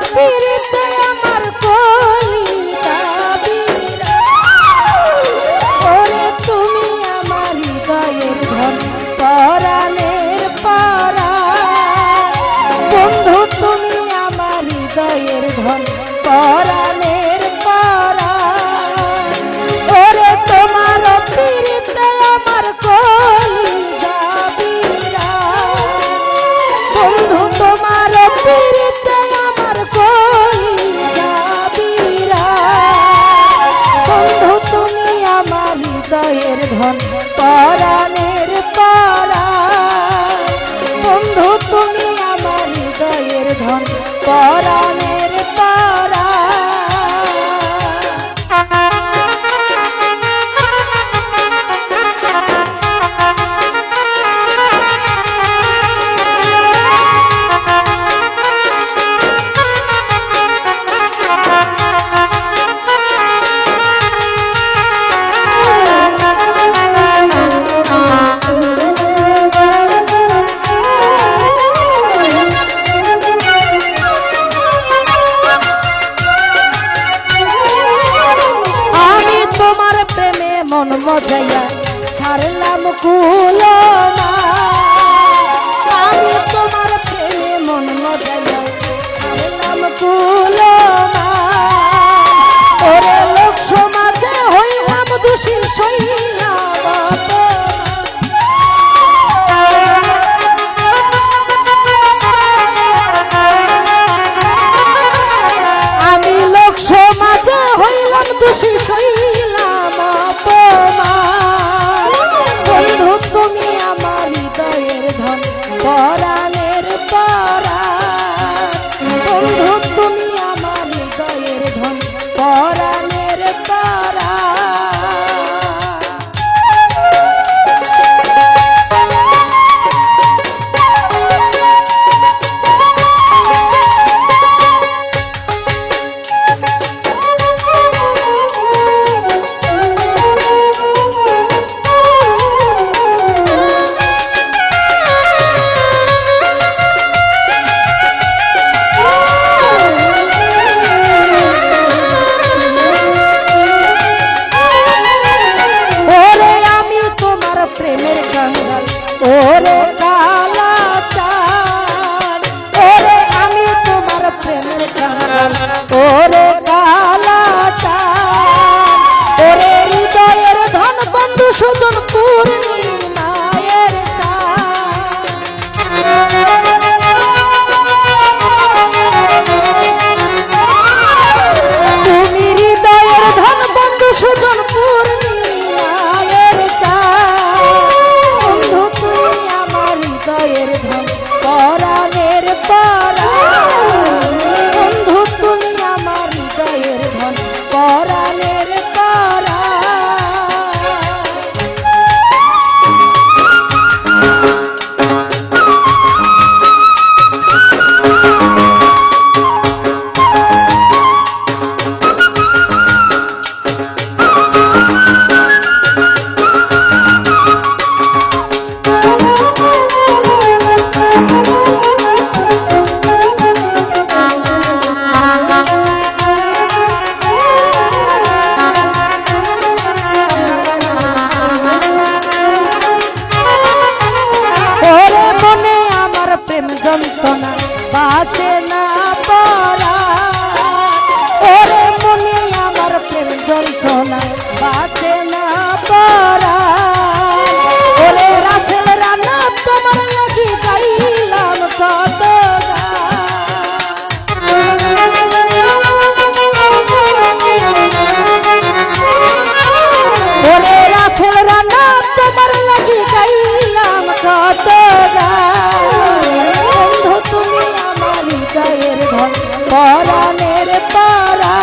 Oh, ধনের ধন পরাণের পরা। বন্ধু তুমি আমার হৃদয়ের ধন পরা মন মজাইয়া ছাড়লাম কুলো না। ওরে হৃদয়ের ধন পরাণের পরা পরাণের পরা